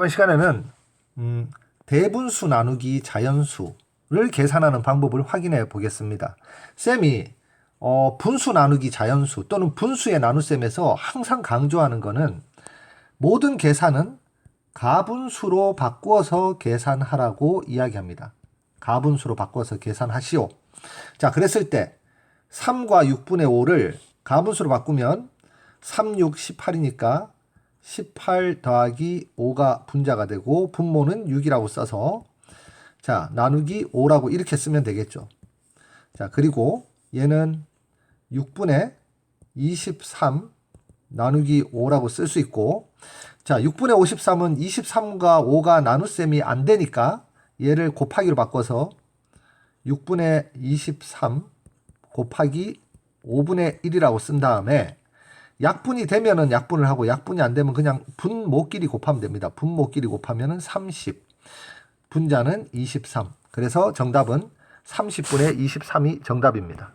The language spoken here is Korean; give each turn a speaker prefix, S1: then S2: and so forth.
S1: 이번 시간에는 음, 대분수 나누기 자연수를 계산하는 방법을 확인해 보겠습니다. 쌤이 어, 분수 나누기 자연수 또는 분수의 나눗셈에서 항상 강조하는 것은 모든 계산은 가분수로 바꾸어서 계산하라고 이야기합니다. 가분수로 바꿔서 계산하시오. 자, 그랬을 때 3과 6분의 5를 가분수로 바꾸면 3, 6, 18이니까 18 더하기 5가 분자가 되고 분모는 6이라고 써서 자, 나누기 5라고 이렇게 쓰면 되겠죠. 자, 그리고 얘는 6분의 23 나누기 5라고 쓸 수 있고 자, 6분의 53은 23과 5가 나눗셈이 안 되니까 얘를 곱하기로 바꿔서 6분의 23 곱하기 5분의 1이라고 쓴 다음에 약분이 되면은 약분을 하고 약분이 안 되면 그냥 분모끼리 곱하면 됩니다. 분모끼리 곱하면은 30. 분자는 23. 그래서 정답은 30분의 23이 정답입니다.